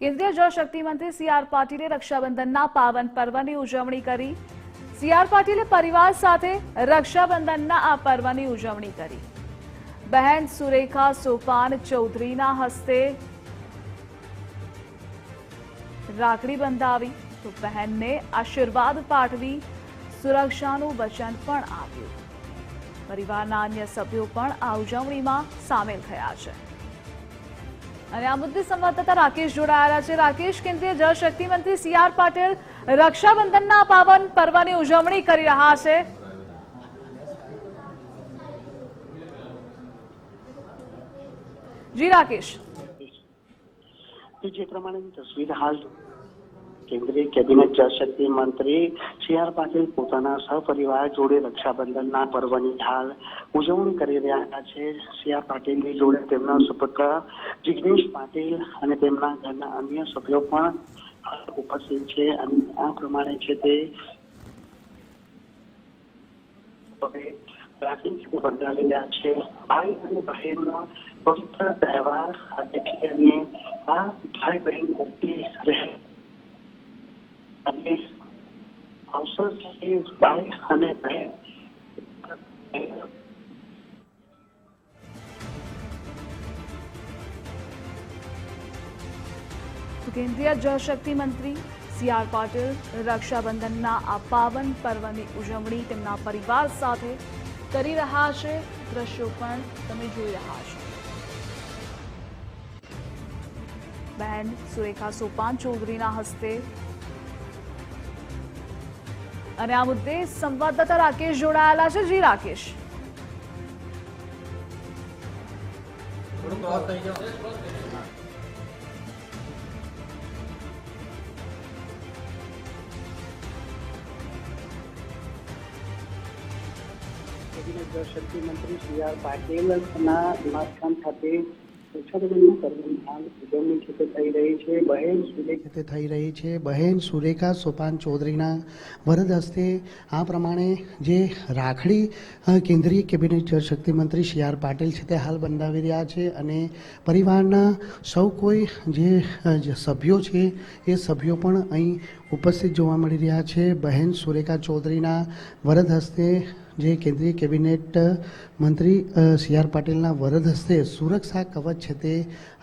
કેન્દ્રીય જળશક્તિ મંત્રી C R પાટીલે રક્ષાબંધનના પાવન પર્વની ઉજવણી કરી. સી આર પાટીલે પરિવાર સાથે રક્ષાબંધનના આ પર્વની ઉજવણી કરી. બહેન સુરેખા સોપાન ચૌધરીના હસ્તે રાખડી બંધાવી તો બહેનને આશીર્વાદ પાઠવી સુરક્ષાનું વચન પણ આપ્યું. પરિવારના અન્ય સભ્યો પણ આ ઉજવણીમાં સામેલ થયા છે. અને આ મુદ્દે સંવાદદાતા રાકેશ જોડાયેલા છે. રાકેશ, કેન્દ્રીય જળશક્તિ મંત્રી સી આર પાટીલ રક્ષાબંધનના પાવન પર્વની ઉજવણી કરી રહ્યા છે. જી, રાકેશ. જે પ્રમાણેની તસવીર હાલ કેન્દ્રીય કેબિનેટ જળશક્તિ મંત્રી સી આર પાટીલ પોતાના સહપરિવાર જોડે રક્ષાબંધનના પર્વની હાલ ઉજવણી કરી રહ્યા છે. સી આર પાટીલની જોડે તેમના સુપુત્ર જિગ્નેશ પાટીલ અને તેમના ઘરના અન્ય સભ્યો પણ ઉપસ્થિત છે અને આ પ્રમાણે છે તે પ્રાચીન રહ્યા છે. ભાઈ અને બહેનનો પવિત્ર તહેવાર. અને આ ભાઈ બહેન મુક્તિ રહે. કેન્દ્રીય જળશક્તિ મંત્રી સી આર પાટીલ રક્ષાબંધનના આ પાવન પર્વની ઉજવણી તેમના પરિવાર સાથે કરી રહ્યા છે. દ્રશ્યો પણ તમે જોઈ રહ્યા છો. બહેન સુરેખા સોપાન ચૌધરીના હસ્તે અને આ મુદ્દે સંવાદદાતા રાકેશ જોડાયેલા છે. જી રાકેશ. જળશક્તિ મંત્રી સી આર પાટીલના નિવાસસ્થાન ખાતે થઈ રહી છે બહેન સુરેખા સોપાન ચૌધરીના વરદ હસ્તે. આ પ્રમાણે જે રાખડી કેન્દ્રીય કેબિનેટ જળશક્તિ મંત્રી સી આર પાટીલ છે તે હાલ બંધાવી રહ્યા છે અને પરિવારના સૌ કોઈ જે સભ્યો છે એ સભ્યો પણ અહીં ઉપસ્થિત જોવા મળી રહ્યા છે. બહેન સુરેખા ચૌધરીના વરદ હસ્તે જે કેન્દ્રીય કેબિનેટ મંત્રી સી આર પાટીલના વરદ હસ્તે સુરક્ષા કવચ છે તે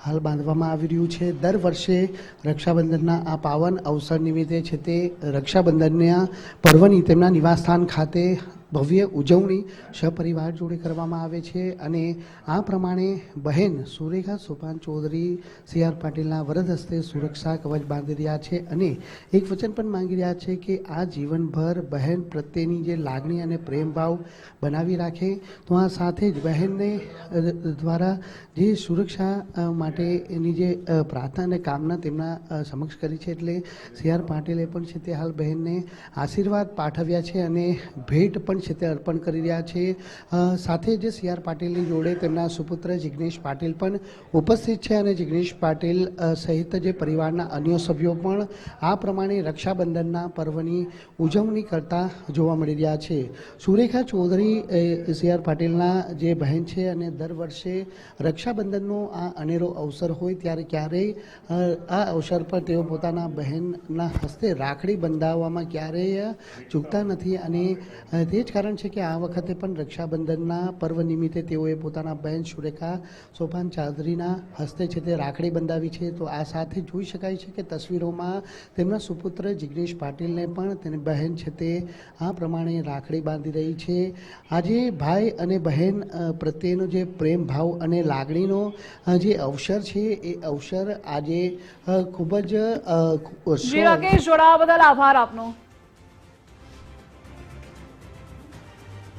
હાલ બાંધવામાં આવી રહ્યું છે. દર વર્ષે રક્ષાબંધનના આ પાવન અવસર નિમિત્તે છે તે રક્ષાબંધનના પર્વની તેમના નિવાસસ્થાન ખાતે ભવ્ય ઉજવણી સપરિવાર જોડે કરવામાં આવે છે અને આ પ્રમાણે બહેન સુરેખા સોપાન ચૌધરી સી આર પાટીલના વરદ હસ્તે સુરક્ષા કવચ બાંધી રહ્યા છે અને એક વચન પણ માંગી રહ્યા છે કે આ જીવનભર બહેન પ્રત્યેની જે લાગણી અને પ્રેમભાવ બનાવી રાખે, તો આ સાથે જ બહેનને દ્વારા જે સુરક્ષા માટે માટેની જે પ્રાર્થના અને કામના તેમના સમક્ષ કરી છે એટલે સી આર પાટીલે પણ છે તે હાલ બહેનને આશીર્વાદ પાઠવ્યા છે અને ભેટ પણ છે તે અર્પણ કરી રહ્યા છે. સાથે જે સી આર પાટીલની જોડે તેમના સુપુત્ર જિગ્નેશ પાટીલ પણ ઉપસ્થિત છે અને જિગ્નેશ પાટીલ સહિત જે પરિવારના અન્ય સભ્યો પણ આ પ્રમાણે રક્ષાબંધનના પર્વની ઉજવણી કરતા જોવા મળી રહ્યા છે. સુરેખા ચૌધરી સી આર પાટીલના જે બહેન છે અને દર વર્ષે રક્ષાબંધનનો આ અનેરો અવસર હોય ત્યારે ક્યારેય આ અવસર પર તેઓ પોતાના બહેનના હસ્તે રાખડી બંધાવવામાં ક્યારેય ચૂકતા નથી અને તે જ કારણ છે કે આ વખતે પણ રક્ષાબંધનના પર્વ નિમિત્તે તેઓએ પોતાના બહેન સુરેખા સોપાન ચાદરીના હસ્તે છે તે રાખડી બંધાવી છે. તો આ સાથે જોઈ શકાય છે કે તસવીરોમાં તેમના સુપુત્ર જિગ્નેશ પાટીલને પણ તેની બહેન છે તે આ પ્રમાણે રાખડી બાંધી રહી છે. આજે ભાઈ અને બહેન પ્રત્યેનો જે પ્રેમ ભાવ અને લાગણીનો જે અવસર છે એ અવસર આજે ખૂબ જ જોડાવા બદલ આભાર આપનો.